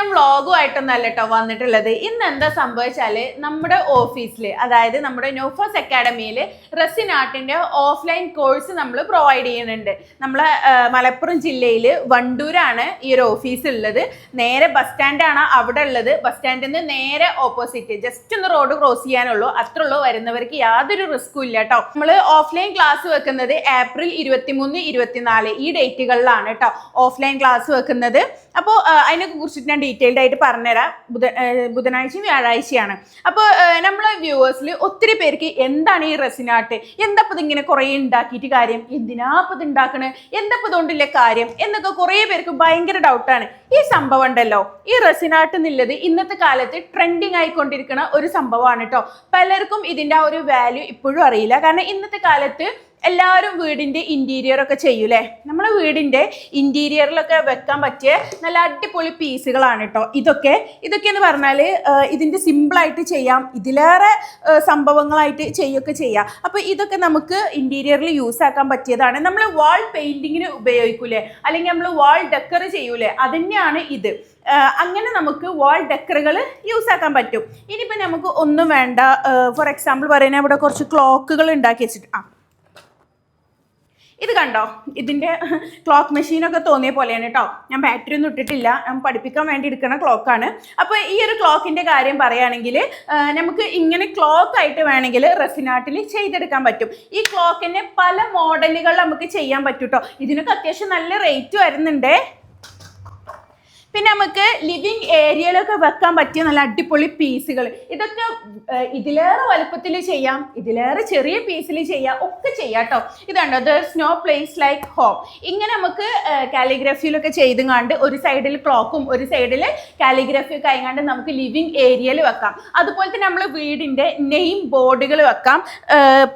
ഞാൻ വ്ളോഗുമായിട്ടൊന്നല്ല കേട്ടോ വന്നിട്ടുള്ളത്. ഇന്ന് എന്താ സംഭവിച്ചാൽ നമ്മുടെ ഓഫീസിൽ അതായത് നമ്മുടെ നോഫോസ് അക്കാഡമിയിൽ റസിൻ ആർട്ടിന്റെ ഓഫ്ലൈൻ കോഴ്സ് നമ്മൾ പ്രൊവൈഡ് ചെയ്യുന്നുണ്ട്. നമ്മളെ മലപ്പുറം ജില്ലയിൽ വണ്ടൂരാണ് ഈ ഒരു ഓഫീസ് ഉള്ളത് നേരെ ബസ് സ്റ്റാൻഡാണ് അവിടെ ഉള്ളത് ബസ് സ്റ്റാൻഡിൽ നിന്ന് നേരെ ഓപ്പോസിറ്റ്. ജസ്റ്റ് ഒന്ന് റോഡ് ക്രോസ് ചെയ്യാനുള്ളൂ. അത്ര ഉള്ളൂ വരുന്നവർക്ക് യാതൊരു റിസ്ക്കും ഇല്ല കേട്ടോ നമ്മൾ ഓഫ്ലൈൻ ക്ലാസ് വെക്കുന്നത് ഏപ്രിൽ ഇരുപത്തിമൂന്ന് ഇരുപത്തിനാല് ഈ ഡേറ്റുകളിലാണ് കേട്ടോ ഓഫ്ലൈൻ ക്ലാസ് വെക്കുന്നത്. അപ്പോൾ അതിനെ കുറിച്ചിട്ട് ഡീറ്റെയിൽഡ് ആയിട്ട് പറഞ്ഞുതരാം. ബുധ ബുധനാഴ്ചയും വ്യാഴാഴ്ചയാണ്. അപ്പോൾ നമ്മളെ വ്യൂവേഴ്സിൽ ഒത്തിരി പേർക്ക് എന്താണ് ഈ റെസിനാട്ട് എന്താ ഇപ്പം ഇതിങ്ങനെ കുറേ ഉണ്ടാക്കിയിട്ട് കാര്യം? എന്തിനാ ഇപ്പം ഇത് ഉണ്ടാക്കണേ എന്താ ഇതുകൊണ്ടില്ല കാര്യം? എന്നൊക്കെ കുറേ പേർക്ക് ഭയങ്കര ഡൗട്ടാണ് ഈ സംഭവം ഉണ്ടല്ലോ. ഈ റെസിനാട്ട് എന്നുള്ളത് ഇന്നത്തെ കാലത്ത് ട്രെൻഡിങ് ആയിക്കൊണ്ടിരിക്കുന്ന ഒരു സംഭവമാണ് കേട്ടോ പലർക്കും ഇതിന്റെ ആ ഒരു വാല്യൂ ഇപ്പോഴും അറിയില്ല. കാരണം ഇന്നത്തെ കാലത്ത് എല്ലാവരും വീടിന്റെ ഇന്റീരിയർ ഒക്കെ ചെയ്യൂലേ? നമ്മളെ വീടിന്റെ ഇന്റീരിയറിലൊക്കെ വെക്കാൻ പറ്റിയ നല്ല അടിപൊളി പീസുകളാണ് കേട്ടോ ഇതൊക്കെ ഇതൊക്കെ എന്ന് പറഞ്ഞാൽ ഇതിന്റെ സിമ്പിളായിട്ട് ചെയ്യാം. ഇതിലേറെ സംഭവങ്ങളായിട്ട് ചെയ്യുകയൊക്കെ ചെയ്യാം. അപ്പോൾ ഇതൊക്കെ നമുക്ക് ഇന്റീരിയറിൽ യൂസ് ആക്കാൻ പറ്റിയതാണ്. നമ്മൾ വാൾ പെയിന്റിങ്ങിന് ഉപയോഗിക്കൂലേ? അല്ലെങ്കിൽ നമ്മൾ വാൾ ഡെക്കർ ചെയ്യൂലേ? അതന്നെയാണ് ഇത്. അങ്ങനെ നമുക്ക് വാൾ ഡെക്കറുകൾ യൂസ് ആക്കാൻ പറ്റും. ഇനിയിപ്പോൾ നമുക്ക് ഒന്നും വേണ്ട. ഫോർ എക്സാമ്പിൾ പറയുന്നത് ഇവിടെ കുറച്ച് ക്ലോക്കുകൾ ഉണ്ടാക്കി വെച്ചിട്ട് ആ ഇത് കണ്ടോ? ഇതിന്റെ ക്ലോക്ക് മെഷീനൊക്കെ തോന്നിയ പോലെയാണ് കേട്ടോ ഞാൻ ബാറ്ററി ഒന്നും ഇട്ടിട്ടില്ല. ഞാൻ പഠിപ്പിക്കാൻ വേണ്ടി എടുക്കുന്ന ക്ലോക്കാണ് അപ്പോൾ ഈ ഒരു ക്ലോക്കിന്റെ കാര്യം പറയുകയാണെങ്കിൽ നമുക്ക് ഇങ്ങനെ ക്ലോക്ക് ആയിട്ട് വേണമെങ്കിൽ റെസിനാട്ടിൽ ചെയ്തെടുക്കാൻ പറ്റും. ഈ ക്ലോക്കിനെ പല മോഡലുകൾ നമുക്ക് ചെയ്യാൻ പറ്റും കേട്ടോ ഇതിനൊക്കെ അത്യാവശ്യം നല്ല റേറ്റ് വരുന്നുണ്ടേ. പിന്നെ നമുക്ക് ലിവിങ് ഏരിയയിലൊക്കെ വെക്കാൻ പറ്റിയ നല്ല അടിപൊളി പീസുകൾ ഇതൊക്കെ ഇതിലേറെ വലുപ്പത്തിൽ ചെയ്യാം ഇതിലേറെ ചെറിയ പീസിൽ ചെയ്യാം ഒക്കെ ചെയ്യാം കേട്ടോ ഇതുണ്ടോ അത് സ്നോ പ്ലേസ് ലൈക്ക് ഹോം ഇങ്ങനെ നമുക്ക് കാലിഗ്രഫിയിലൊക്കെ ചെയ്തുങ്ങാണ്ട് ഒരു സൈഡിൽ ക്ലോക്കും ഒരു സൈഡിൽ കാലിഗ്രഫി ഒക്കെ ആയിക്കാണ്ട് നമുക്ക് ലിവിങ് ഏരിയയിൽ വെക്കാം. അതുപോലെ തന്നെ നമ്മൾ വീടിന്റെ നെയിം ബോർഡുകൾ വെക്കാം.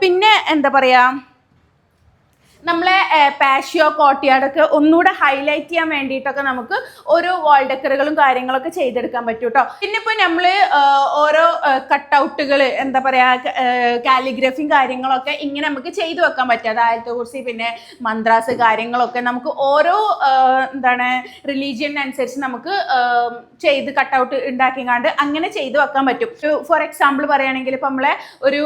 പിന്നെ എന്താ പറയുക നമ്മളെ പാഷ്യോ കോട്ടിയാടൊക്കെ ഒന്നുകൂടെ ഹൈലൈറ്റ് ചെയ്യാൻ വേണ്ടിയിട്ടൊക്കെ നമുക്ക് ഓരോ വാൾ ഡെക്കറുകളും കാര്യങ്ങളൊക്കെ ചെയ്തെടുക്കാൻ പറ്റും കേട്ടോ പിന്നെ ഇപ്പോൾ നമ്മൾ ഓരോ കട്ടൗട്ടുകൾ എന്താ പറയുക കാലിഗ്രഫിയും കാര്യങ്ങളൊക്കെ ഇങ്ങനെ നമുക്ക് ചെയ്തു വെക്കാൻ പറ്റും. അതായത് കുറിച്ച് പിന്നെ മന്ത്രാസ് കാര്യങ്ങളൊക്കെ നമുക്ക് ഓരോ എന്താണ് എന്താണ് റിലീജിയനുസരിച്ച് നമുക്ക് ചെയ്ത് കട്ടൗട്ട് ഉണ്ടാക്കിങ്ങാണ്ട് അങ്ങനെ ചെയ്തു വെക്കാൻ പറ്റും. ഫോർ എക്സാമ്പിൾ പറയുകയാണെങ്കിൽ ഇപ്പം നമ്മളെ ഒരു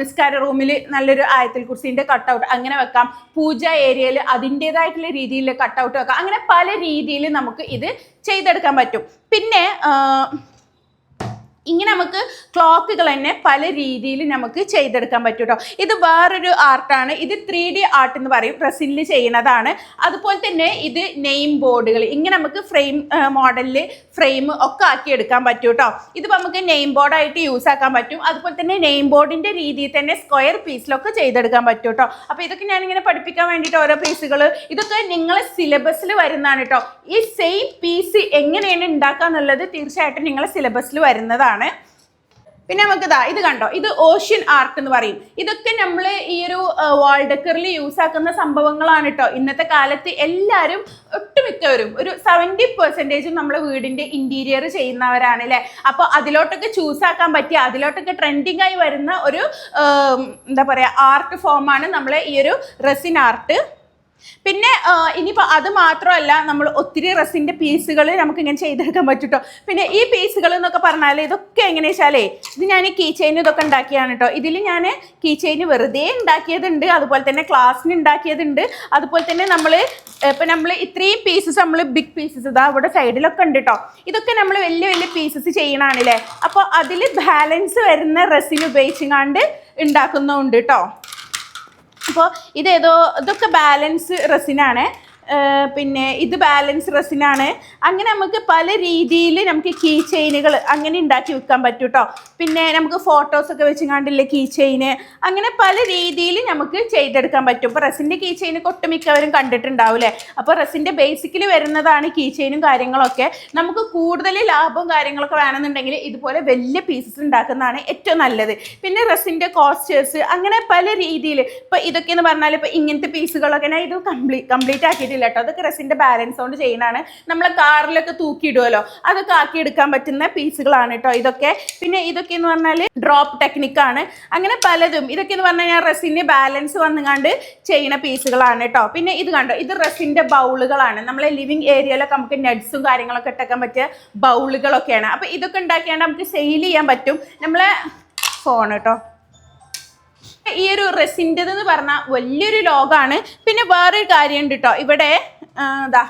നിസ്കാര റൂമിൽ നല്ലൊരു ആയത്തിൽ കുർസിന്റെ കട്ടൗട്ട് അങ്ങനെ വെക്കാം. പൂജ ഏരിയയിൽ അതിന്റെതായിട്ടുള്ള രീതിയിൽ കട്ടൗട്ട് വെക്കാം അങ്ങനെ പല രീതിയിൽ നമുക്ക് ഇത് ചെയ്തെടുക്കാൻ പറ്റും. പിന്നെ ഇങ്ങനെ നമുക്ക് ക്ലോക്കുകൾ തന്നെ പല രീതിയിൽ നമുക്ക് ചെയ്തെടുക്കാൻ പറ്റും കേട്ടോ ഇത് വേറൊരു ആർട്ടാണ്. ഇത് ത്രീ ഡി ആർട്ട് എന്ന് പറയും. റെസിനിൽ ചെയ്യുന്നതാണ്. അതുപോലെ തന്നെ ഇത് നെയിം ബോർഡുകൾ. ഇങ്ങനെ നമുക്ക് ഫ്രെയിം മോഡലിൽ ഫ്രെയിം ഒക്കെ ആക്കി എടുക്കാൻ പറ്റും കേട്ടോ ഇതിപ്പോൾ നമുക്ക് നെയിം ബോർഡായിട്ട് യൂസ് ആക്കാൻ പറ്റും. അതുപോലെ തന്നെ നെയിം ബോർഡിന്റെ രീതിയിൽ തന്നെ സ്ക്വയർ പീസിലൊക്കെ ചെയ്തെടുക്കാൻ പറ്റും കേട്ടോ അപ്പോൾ ഇതൊക്കെ ഞാനിങ്ങനെ പഠിപ്പിക്കാൻ വേണ്ടിയിട്ട് ഓരോ പീസുകൾ. ഇതൊക്കെ നിങ്ങളെ സിലബസിൽ വരുന്നതാണ് കേട്ടോ ഈ സെയിം പീസ് എങ്ങനെയാണ് ഉണ്ടാക്കുക എന്നുള്ളത് തീർച്ചയായിട്ടും നിങ്ങളെ സിലബസിൽ വരുന്നതാണ്. പിന്നെ നമുക്ക് ഇതാ ഇത് കണ്ടോ? ഇത് ഓഷ്യൻ ആർക്ക് എന്ന് പറയും. ഇതൊക്കെ നമ്മൾ ഈ ഒരു വാൾ ഡെക്കറിൽ യൂസ് ആക്കുന്ന സംഭവങ്ങളാണ് കേട്ടോ ഇന്നത്തെ കാലത്ത് എല്ലാവരും ഒട്ടുമിക്കവരും ഒരു സെവന്റി പെർസെന്റേജും നമ്മൾ വീടിന്റെ ഇന്റീരിയർ ചെയ്യുന്നവരാണ് അല്ലേ അപ്പോൾ അതിലോട്ടൊക്കെ ചൂസ് ആക്കാൻ പറ്റിയ അതിലോട്ടൊക്കെ ട്രെൻഡിങ് ആയി വരുന്ന ഒരു എന്താ പറയുക ആർട്ട് ഫോമാണ് നമ്മളെ ഈ ഒരു റെസിൻ ആർട്ട് പിന്നെ ഇനിയിപ്പോൾ അത് മാത്രമല്ല നമ്മൾ ഒത്തിരി റസിന്റെ പീസുകൾ നമുക്ക് ഇങ്ങനെ ചെയ്തെടുക്കാൻ പറ്റുട്ടോ. പിന്നെ ഈ പീസുകൾ എന്നൊക്കെ പറഞ്ഞാൽ ഇതൊക്കെ എങ്ങനെ വെച്ചാലേ ഇത് ഞാൻ ഈ കീ ചെയിൻ ഇതൊക്കെ ഉണ്ടാക്കിയാണ് കേട്ടോ. ഇതിൽ ഞാൻ കീ ചെയിൻ വെറുതെ ഉണ്ടാക്കിയതുണ്ട് അതുപോലെ തന്നെ ക്ലാസ്സിന് ഉണ്ടാക്കിയതുണ്ട് അതുപോലെ തന്നെ നമ്മൾ ഇപ്പം നമ്മൾ ഇത്രയും പീസസ് നമ്മൾ ബിഗ് പീസസ് ഇതാ അവിടെ സൈഡിലൊക്കെ ഉണ്ട് കേട്ടോ. ഇതൊക്കെ നമ്മൾ വലിയ വലിയ പീസസ് ചെയ്യണാണല്ലേ അപ്പോൾ അതിൽ ബാലൻസ് വരുന്ന റെസിൻ ഉപയോഗിച്ചുകൊണ്ട് ഉണ്ടാക്കുന്നുണ്ട് കേട്ടോ. അപ്പോൾ ഇതേതോ ഇതൊക്കെ ബാലൻസ് റെസിനാണ് പിന്നെ ഇത് ബാലൻസ് റെസിനാണ്. അങ്ങനെ നമുക്ക് പല രീതിയിൽ നമുക്ക് കീ ചെയിനുകൾ അങ്ങനെ ഉണ്ടാക്കി വെക്കാൻ പറ്റും കേട്ടോ പിന്നെ നമുക്ക് ഫോട്ടോസൊക്കെ വെച്ച് കണ്ടില്ലേ കീ ചെയിന് അങ്ങനെ പല രീതിയിൽ നമുക്ക് ചെയ്തെടുക്കാൻ പറ്റും. ഇപ്പോൾ റെസിന്റെ കീ ചെയിന് ഒട്ടുമിക്കവരും കണ്ടിട്ടുണ്ടാവില്ലേ? അപ്പോൾ റെസിന്റെ ബേസിക്കലി വരുന്നതാണ് കീ ചെയിനും കാര്യങ്ങളൊക്കെ. നമുക്ക് കൂടുതൽ ലാഭവും കാര്യങ്ങളൊക്കെ വേണമെന്നുണ്ടെങ്കിൽ ഇതുപോലെ വലിയ പീസസ് ഉണ്ടാക്കുന്നതാണ് ഏറ്റവും നല്ലത്. പിന്നെ റെസിന്റെ കോസ്റ്റേഴ്സ് അങ്ങനെ പല രീതിയിൽ ഇപ്പോൾ ഇതൊക്കെ എന്ന് പറഞ്ഞാൽ ഇപ്പോൾ ഇങ്ങനത്തെ പീസുകളൊക്കെ ഞാൻ ഇത് കംപ്ലീറ്റ് കംപ്ലീറ്റ് ആക്കിയിട്ടില്ല ആവശ്യമില്ല കേട്ടോ അതൊക്കെ റെസിന്റെ ബാലൻസ് കൊണ്ട് ചെയ്യുന്നതാണ്. നമ്മളെ കാറിലൊക്കെ തൂക്കിയിടുമല്ലോ അതൊക്കെ ആക്കി എടുക്കാൻ പറ്റുന്ന പീസുകളാണ് കേട്ടോ ഇതൊക്കെ. പിന്നെ ഇതൊക്കെ എന്ന് പറഞ്ഞാൽ ഡ്രോപ്പ് ടെക്നിക്കാണ് അങ്ങനെ പലതും. ഇതൊക്കെ എന്ന് പറഞ്ഞാൽ റെസിന്റെ ബാലൻസ് വന്നുകൊണ്ട് ചെയ്യുന്ന പീസുകളാണ് കേട്ടോ പിന്നെ ഇത് കണ്ടോ? ഇത് റെസിന്റെ ബൗളുകളാണ്. നമ്മളെ ലിവിങ് ഏരിയയിലൊക്കെ നമുക്ക് നെഡ്സും കാര്യങ്ങളൊക്കെ ഇട്ടേക്കാൻ പറ്റിയ ബൗളുകളൊക്കെയാണ്. അപ്പോൾ ഇതൊക്കെ ഉണ്ടാക്കിയാണ്ട് നമുക്ക് സെയിൽ ചെയ്യാൻ പറ്റും. നമ്മളെ ഫോൺ കേട്ടോ ഈ ഒരു റെസിന്റെത് എന്ന് പറഞ്ഞാൽ വലിയൊരു ലോകമാണ് പിന്നെ വേറൊരു കാര്യമുണ്ട് കേട്ടോ ഇവിടെ ദാ,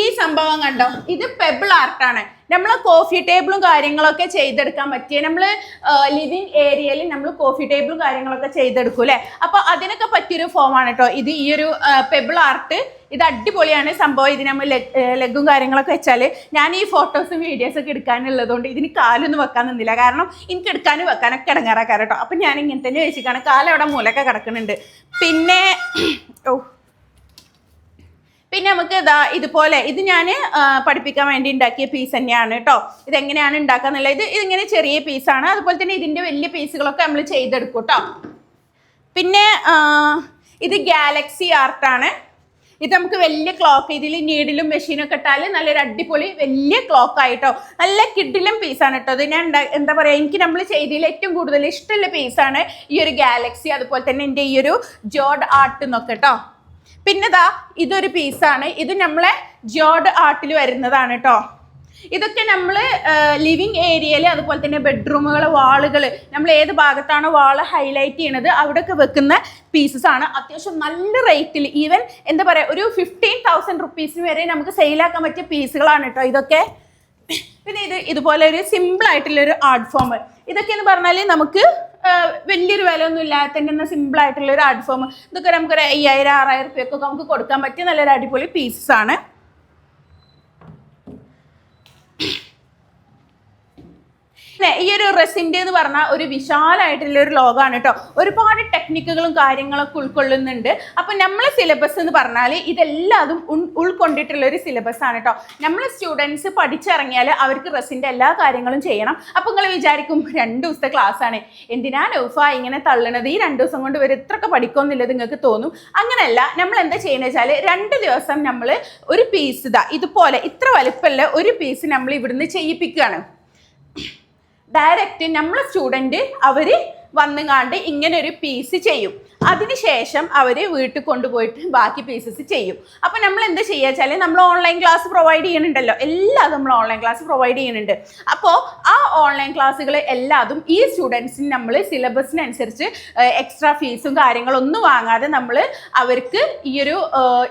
ഈ സംഭവം കണ്ടോ? ഇത് പെബിൾ ആർട്ടാണ് നമ്മൾ കോഫി ടേബിളും കാര്യങ്ങളൊക്കെ ചെയ്തെടുക്കാൻ പറ്റിയ നമ്മൾ ലിവിങ് ഏരിയയിൽ നമ്മൾ കോഫി ടേബിളും കാര്യങ്ങളൊക്കെ ചെയ്തെടുക്കും അല്ലേ? അപ്പോൾ അതിനൊക്കെ പറ്റിയൊരു ഫോമാണ് കേട്ടോ ഇത് ഈ ഒരു പെബിൾ ആർട്ട് ഇത് അടിപൊളിയാണ് സംഭവം. ഇതിന് നമ്മൾ ലെഗും കാര്യങ്ങളൊക്കെ വെച്ചാൽ ഞാൻ ഈ ഫോട്ടോസും വീഡിയോസും ഒക്കെ എടുക്കാനുള്ളതുകൊണ്ട് ഇതിന് കാലൊന്നും വെക്കാൻ നിന്നില്ല. കാരണം എനിക്ക് എടുക്കാനും വെക്കാനൊക്കെ ഇടങ്ങാറാക്കാറ് കേട്ടോ അപ്പം ഞാൻ ഇങ്ങനെ തന്നെ വെച്ചിട്ടാണ് കാലവിടെ മൂലൊക്കെ കിടക്കുന്നുണ്ട്. പിന്നെ ഓ നമുക്ക് ഇതാ ഇതുപോലെ. ഇത് ഞാൻ പഠിപ്പിക്കാൻ വേണ്ടി ഉണ്ടാക്കിയ പീസ് തന്നെയാണ് കേട്ടോ ഇതെങ്ങനെയാണ് ഉണ്ടാക്കുക എന്നുള്ളത്. ഇത് ഇതിങ്ങനെ ചെറിയ പീസാണ് അതുപോലെ തന്നെ ഇതിന്റെ വലിയ പീസുകളൊക്കെ നമ്മൾ ചെയ്തെടുക്കും കേട്ടോ പിന്നെ ഇത് ഗാലക്സി ആർട്ടാണ് ഇത് നമുക്ക് വലിയ ക്ലോക്ക് ഇതിൽ നീഡിലും മെഷീനൊക്കെ ഇട്ടാൽ നല്ലൊരു അടിപൊളി വലിയ ക്ലോക്ക് ആയിട്ടോ. നല്ല കിഡിലും പീസാണ് കേട്ടോ ഇത് ഞാൻ എന്താ പറയുക എനിക്ക് നമ്മൾ ചെയ്തതിൽ ഏറ്റവും കൂടുതൽ ഇഷ്ടമുള്ള പീസാണ് ഈ ഒരു ഗാലക്സി അതുപോലെ തന്നെ എന്റെ ഈ ഒരു ജോഡ് ആർട്ട് എന്നൊക്കെ കേട്ടോ പിന്നെ ദാ ഇതൊരു പീസാണ് ഇത് നമ്മളെ ജോഡ് ആർട്ടിൽ വരുന്നതാണ് കേട്ടോ ഇതൊക്കെ നമ്മൾ ലിവിങ് ഏരിയയിൽ അതുപോലെ തന്നെ ബെഡ്റൂമുകൾ വാളുകൾ നമ്മൾ ഏത് ഭാഗത്താണോ വാൾ ഹൈലൈറ്റ് ചെയ്യണത് അവിടെയൊക്കെ വെക്കുന്ന പീസസ് ആണ്. അത്യാവശ്യം നല്ല റേറ്റിൽ ഈവൻ എന്താ പറയുക ഒരു ഫിഫ്റ്റീൻ തൗസൻഡ് റുപ്പീസിന് വരെ നമുക്ക് സെയിലാക്കാൻ പറ്റിയ പീസുകളാണ് കേട്ടോ ഇതൊക്കെ. പിന്നെ ഇത് ഇതുപോലെ ഒരു സിമ്പിൾ ആയിട്ടുള്ള ഒരു ആർട്ട് ഫോം ഇതൊക്കെ എന്ന് പറഞ്ഞാൽ നമുക്ക് വലിയൊരു വില ഒന്നും ഇല്ലാതെ തന്നെ സിമ്പിൾ ആയിട്ടുള്ള ഒരു ആർട്ട് ഫോം ഇതൊക്കെ നമുക്കൊരു അയ്യായിരം ആറായിരം റുപ്യൊക്കെ നമുക്ക് കൊടുക്കാൻ പറ്റിയ നല്ലൊരു അടിപൊളി പീസസ് ആണ്. പിന്നെ ഈ ഒരു റെസിന്റെ എന്ന് പറഞ്ഞാൽ ഒരു വിശാലമായിട്ടുള്ള ഒരു ലോകമാണ് കേട്ടോ. ഒരുപാട് ടെക്നിക്കുകളും കാര്യങ്ങളൊക്കെ ഉൾക്കൊള്ളുന്നുണ്ട്. അപ്പം നമ്മളെ സിലബസ് എന്ന് പറഞ്ഞാൽ ഇതെല്ലാതും ഉൾ- ഉൾക്കൊണ്ടിട്ടുള്ള ഒരു സിലബസ് ആണ് കേട്ടോ. നമ്മൾ സ്റ്റുഡൻസ് പഠിച്ചിറങ്ങിയാൽ അവർക്ക് റെസിന്റെ എല്ലാ കാര്യങ്ങളും ചെയ്യണം. അപ്പം നിങ്ങൾ വിചാരിക്കും രണ്ട് ദിവസത്തെ ക്ലാസ് ആണ്. എന്തിനാ നൗഫ ഇങ്ങനെ തള്ളണത്? ഈ രണ്ട് ദിവസം കൊണ്ട് ഇവർ ഇത്രയൊക്കെ പഠിക്കുമെന്നുള്ളത് നിങ്ങൾക്ക് തോന്നും? അങ്ങനെയല്ല നമ്മൾ എന്താ ചെയ്യുന്നത് വെച്ചാൽ രണ്ട് ദിവസം നമ്മൾ ഒരു പീസ് ഇതാ ഇതുപോലെ ഇത്ര വലുപ്പമുള്ള ഒരു പീസ് നമ്മൾ ഇവിടുന്ന് ചെയ്യിപ്പിക്കുകയാണ്. ഡയറക്റ്റ് നമ്മളെ സ്റ്റുഡന്റ് അവർ വന്നുകാണ്ട് ഇങ്ങനെ ഒരു പീസ് ചെയ്യും. അതിനുശേഷം അവർ വീട്ടിൽ കൊണ്ടുപോയിട്ട് ബാക്കി പീസസ് ചെയ്യും. അപ്പോൾ നമ്മൾ എന്താ ചെയ്യുക വെച്ചാൽ നമ്മൾ ഓൺലൈൻ ക്ലാസ് പ്രൊവൈഡ് ചെയ്യുന്നുണ്ടല്ലോ. എല്ലാം നമ്മൾ ഓൺലൈൻ ക്ലാസ് പ്രൊവൈഡ് ചെയ്യുന്നുണ്ട്. അപ്പോൾ ആ ഓൺലൈൻ ക്ലാസ്സുകൾ എല്ലാതും ഈ സ്റ്റുഡൻസിന് നമ്മൾ സിലബസിനനുസരിച്ച് എക്സ്ട്രാ ഫീസും കാര്യങ്ങളൊന്നും വാങ്ങാതെ നമ്മൾ അവർക്ക് ഈ ഒരു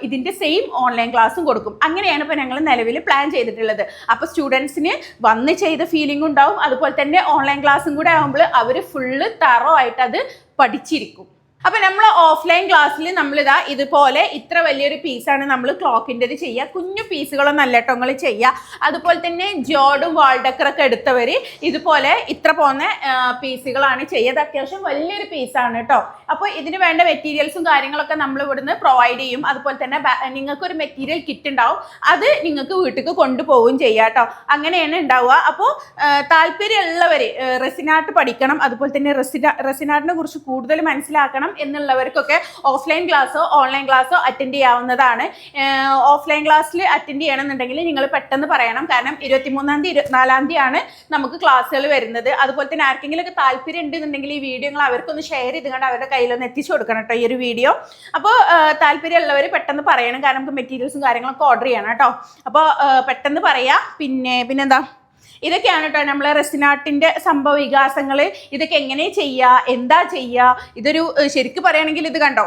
ഇതിന്റെ സെയിം ഓൺലൈൻ ക്ലാസ്സും കൊടുക്കും. അങ്ങനെയാണ് ഇപ്പോൾ ഞങ്ങൾ നിലവിൽ പ്ലാൻ ചെയ്തിട്ടുള്ളത്. അപ്പോൾ സ്റ്റുഡൻസിന് വന്ന് ചെയ്ത ഫീലിംഗ് ഉണ്ടാവും. അതുപോലെ തന്നെ ഓൺലൈൻ ക്ലാസ്സും കൂടെ ആകുമ്പോൾ അവർ ഫുള്ള് തറോ ആയിട്ട് അത് പഠിച്ചിരിക്കും. അപ്പൊ നമ്മൾ ഓഫ്ലൈൻ ക്ലാസ്സിൽ നമ്മളിതാ ഇതുപോലെ ഇത്ര വലിയൊരു പീസാണ് നമ്മൾ ക്ലോക്കിന്റെത് ചെയ്യുക കുഞ്ഞു പീസുകളൊന്നും അല്ല കേട്ടോ നിങ്ങൾ ചെയ്യുക അതുപോലെ തന്നെ ജോഡും വാൾഡക്കറൊക്കെ എടുത്തവർ ഇതുപോലെ ഇത്ര പോകുന്ന പീസുകളാണ് ചെയ്യുക. ഇത് അത്യാവശ്യം വലിയൊരു പീസാണ് കേട്ടോ. അപ്പോൾ ഇതിന് വേണ്ട മെറ്റീരിയൽസും കാര്യങ്ങളൊക്കെ നമ്മൾ ഇവിടുന്ന് പ്രൊവൈഡ് ചെയ്യും. അതുപോലെ തന്നെ നിങ്ങൾക്ക് ഒരു മെറ്റീരിയൽ കിറ്റ് ഉണ്ടാവും അത് നിങ്ങൾക്ക് വീട്ടിലേക്ക് കൊണ്ടുപോവുകയും ചെയ്യാം കേട്ടോ. അങ്ങനെയാണ് ഉണ്ടാവുക. അപ്പോൾ താല്പര്യമുള്ളവർ റെസിനാർട്ട് പഠിക്കണം. അതുപോലെ തന്നെ റെസിനാ റെസിനാർട്ടിനെ കുറിച്ച് കൂടുതൽ മനസ്സിലാക്കണം. എന്നുള്ളവർക്കൊക്കെ ഓഫ്ലൈൻ ക്ലാസ്സോ ഓൺലൈൻ ക്ലാസ്സോ അറ്റൻഡ് ചെയ്യാവുന്നതാണ്. ഓഫ്ലൈൻ ക്ലാസ്സിൽ അറ്റൻഡ് ചെയ്യണമെന്നുണ്ടെങ്കിൽ നിങ്ങൾ പെട്ടെന്ന് പറയണം. കാരണം ഇരുപത്തിമൂന്നാം തീയതി ഇരുപത്തിനാലാം ആണ് നമുക്ക് ക്ലാസ്സുകൾ വരുന്നത്. അതുപോലെ തന്നെ ആർക്കെങ്കിലും ഒക്കെ താല്പര്യം ഉണ്ടെന്നുണ്ടെങ്കിൽ ഈ വീഡിയോ നിങ്ങൾ അവർക്കൊന്ന് ഷെയർ ചെയ്തുകൊണ്ട് അവരുടെ കയ്യിലൊന്ന് എത്തിച്ചു കൊടുക്കണം കേട്ടോ ഈ ഒരു വീഡിയോ. അപ്പോൾ താല്പര്യമുള്ളവർ പെട്ടെന്ന് പറയണം. കാരണം നമുക്ക് മെറ്റീരിയൽസും കാര്യങ്ങളൊക്കെ ഓർഡർ ചെയ്യണം കേട്ടോ അപ്പോൾ പെട്ടെന്ന് പറയാം. പിന്നെ പിന്നെന്താ? ഇതൊക്കെയാണ് കേട്ടോ നമ്മൾ റെസിനാട്ടിന്റെ സംഭവ വികാസങ്ങൾ ഇതൊക്കെ എങ്ങനെ ചെയ്യുക എന്താ ചെയ്യുക ഇതൊരു ശരിക്കും പറയുകയാണെങ്കിൽ ഇത് കണ്ടോ?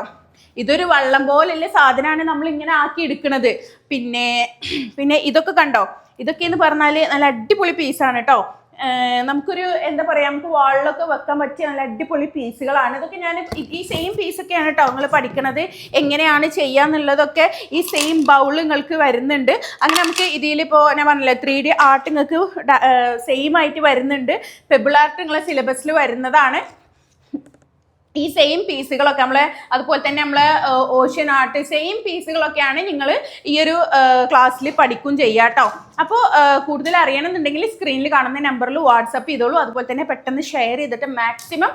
ഇതൊരു വള്ളം പോലുള്ള സാധനമാണ് നമ്മൾ ഇങ്ങനെ ആക്കി എടുക്കുന്നത് പിന്നെ പിന്നെ ഇതൊക്കെ കണ്ടോ? ഇതൊക്കെ എന്ന് പറഞ്ഞാൽ നല്ല അടിപൊളി പീസാണ് കേട്ടോ നമുക്കൊരു എന്താ പറയാ നമുക്ക് വാളിലൊക്കെ വെക്കാൻ പറ്റിയ നല്ല അടിപൊളി പീസുകളാണ്. ഇതൊക്കെ ഞാൻ ഈ- സെയിം പീസൊക്കെയാണ് കേട്ടോ നിങ്ങൾ പഠിക്കണത്. എങ്ങനെയാണ് ചെയ്യാന്നുള്ളതൊക്കെ ഈ സെയിം ബൗൾ നിങ്ങൾക്ക് വരുന്നുണ്ട്. അങ്ങനെ നമുക്ക് ഇതിലിപ്പോ ഞാൻ പറഞ്ഞില്ലേ ത്രീ ഡി ആർട്ട് നിങ്ങൾക്ക് സെയിം ആയിട്ട് വരുന്നുണ്ട്. പെബിൾ ആർട്ട് നിങ്ങളെ സിലബസിൽ വരുന്നതാണ്. ഈ സെയിം പീസുകളൊക്കെ നമ്മൾ അതുപോലെ തന്നെ നമ്മൾ ഓഷ്യൻ ആർട്ട് സെയിം പീസുകളൊക്കെയാണ് നിങ്ങൾ ഈ ഒരു ക്ലാസ്സിൽ പഠിക്കും ചെയ്യുക കേട്ടോ. അപ്പോൾ കൂടുതൽ അറിയണമെന്നുണ്ടെങ്കിൽ സ്ക്രീനിൽ കാണുന്ന നമ്പറിൽ വാട്സപ്പ് ചെയ്തോളൂ. അതുപോലെ തന്നെ പെട്ടെന്ന് ഷെയർ ചെയ്തിട്ട് മാക്സിമം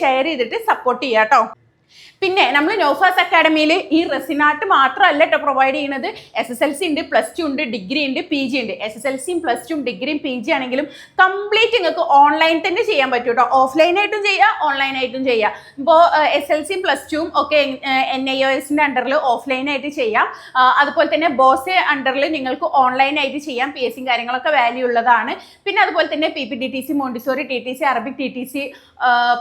ഷെയർ ചെയ്തിട്ട് സപ്പോർട്ട് ചെയ്യുക കേട്ടോ. പിന്നെ നമ്മൾ നോഫാസ് അക്കാഡമിയിൽ ഈ റെസിനാട്ട് മാത്രമല്ല കേട്ടോ പ്രൊവൈഡ് ചെയ്യുന്നത് എസ് എസ് എൽ സി ഉണ്ട് പ്ലസ് ടു ഉണ്ട് ഡിഗ്രി ഉണ്ട് പി ജി ഉണ്ട്. എസ് എസ് എൽ സിയും പ്ലസ് ടുവും ഡിഗ്രിയും പി ജി ആണെങ്കിലും കംപ്ലീറ്റ് നിങ്ങൾക്ക് ഓൺലൈൻ തന്നെ ചെയ്യാൻ പറ്റും കേട്ടോ ഓഫ്ലൈനായിട്ടും ചെയ്യാം ഓൺലൈനായിട്ടും ചെയ്യാം. ഇപ്പോൾ എസ് എൽ സിയും പ്ലസ് ടുവും ഒക്കെ എൻ ഐ ഒ എസിന്റെ അണ്ടറിൽ ഓഫ്ലൈനായിട്ട് ചെയ്യാം. അതുപോലെ തന്നെ ബോസെ അണ്ടറിൽ നിങ്ങൾക്ക് ഓൺലൈനായിട്ട് ചെയ്യാം. പി എസ് സിയും കാര്യങ്ങളൊക്കെ വാല്യൂ ഉള്ളതാണ്. പിന്നെ അതുപോലെ തന്നെ P P T T C Montessori T T C Arabic T T C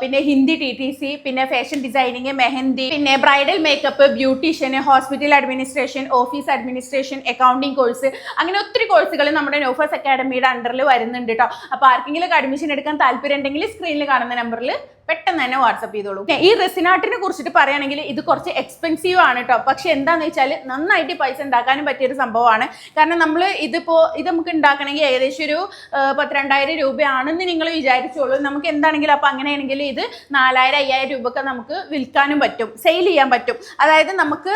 പിന്നെ ഹിന്ദി ടി ടി സി പിന്നെ ഫാഷൻ ഡിസൈനിങ് മെഹന്തി പിന്നെ bridal makeup beautician hospital administration office administration accounting course അങ്ങനെ ഒത്തിരി കോഴ്സുകൾ നമ്മുടെ നോഫേഴ്സ് അക്കാഡമിയുടെ അണ്ടറിൽ വരുന്നുണ്ട് കേട്ടോ അപ്പോൾ ആർക്കെങ്കിലും അഡ്മിഷൻ എടുക്കാൻ താല്പര്യം ഉണ്ടെങ്കിൽ സ്ക്രീനിൽ കാണുന്ന നമ്പറിൽ പെട്ടെന്ന് തന്നെ വാട്സപ്പ് ചെയ്തോളൂ. ഈ റെസിനാട്ടിനെ കുറിച്ചിട്ട് പറയുകയാണെങ്കിൽ ഇത് കുറച്ച് എക്സ്പെൻസീവ് ആണ് കേട്ടോ പക്ഷെ എന്താന്ന് വെച്ചാൽ നന്നായിട്ട് പൈസ ഉണ്ടാക്കാനും പറ്റിയൊരു സംഭവമാണ്. കാരണം നമ്മൾ ഇതിപ്പോൾ ഇത് നമുക്ക് ഉണ്ടാക്കണമെങ്കിൽ ഏകദേശം ഒരു പത്തിരണ്ടായിരം രൂപയാണെന്ന് നിങ്ങൾ വിചാരിച്ചോളൂ. നമുക്ക് എന്താണെങ്കിലും അപ്പോൾ അങ്ങനെയാണെങ്കിൽ ഇത് നാലായിരം അയ്യായിരം രൂപയൊക്കെ നമുക്ക് വിൽക്കാനും പറ്റും. സെയിൽ ചെയ്യാൻ പറ്റും. അതായത് നമുക്ക്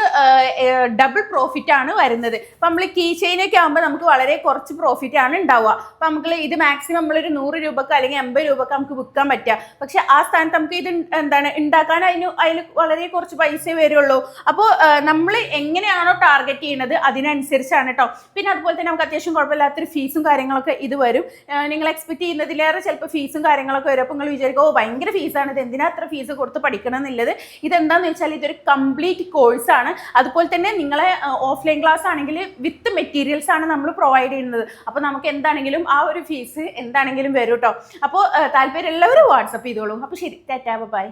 ഡബിൾ പ്രോഫിറ്റ് ആണ് വരുന്നത്. അപ്പം നമ്മൾ കീ ചെയിനൊക്കെ ആകുമ്പോൾ നമുക്ക് വളരെ കുറച്ച് പ്രോഫിറ്റ് ആണ് ഉണ്ടാവുക. അപ്പം നമുക്ക് ഇത് മാക്സിമം നമ്മളൊരു നൂറ് രൂപക്ക് അല്ലെങ്കിൽ എൺപത് രൂപക്ക് നമുക്ക് വിൽക്കാൻ പറ്റുക. പക്ഷേ ആ സ്ഥാനത്ത് നമുക്ക് ഇത് എന്താണ് ഉണ്ടാക്കാൻ അതിന് അതിൽ വളരെ കുറച്ച് പൈസ വരുള്ളൂ. അപ്പോൾ നമ്മൾ എങ്ങനെയാണോ ടാർഗറ്റ് ചെയ്യുന്നത് അതിനനുസരിച്ചാണ് കേട്ടോ പിന്നെ അതുപോലെ തന്നെ നമുക്ക് അത്യാവശ്യം കുഴപ്പമില്ലാത്തൊരു ഫീസും കാര്യങ്ങളൊക്കെ ഇത് വരും. നിങ്ങൾ എക്സ്പെക്ട് ചെയ്യുന്നതിലേറെ ചിലപ്പോൾ ഫീസും കാര്യങ്ങളൊക്കെ വരും. അപ്പോൾ നിങ്ങൾ വിചാരിക്കും ഓ ഭയങ്കര ഫീസാണ് ഇത് എന്തിനാ അത്ര ഫീസ് കൊടുത്ത് പഠിക്കണം എന്നുള്ളത് ഇതെന്താന്ന് വെച്ചാൽ ഇതൊരു കംപ്ലീറ്റ് കോഴ്സാണ് അതുപോലെ തന്നെ നിങ്ങളെ ഓഫ്ലൈൻ ക്ലാസ് ആണെങ്കിൽ വിത്ത് മെറ്റീരിയൽസ് ആണ് നമ്മൾ പ്രൊവൈഡ് ചെയ്യുന്നത്. അപ്പോൾ നമുക്ക് എന്താണെങ്കിലും ആ ഒരു ഫീസ് എന്താണെങ്കിലും വരും കേട്ടോ അപ്പോൾ താല്പര്യം എല്ലാവരും വാട്സപ്പ് ചെയ്തോളൂ. അപ്പോൾ ശരി. Tata bye.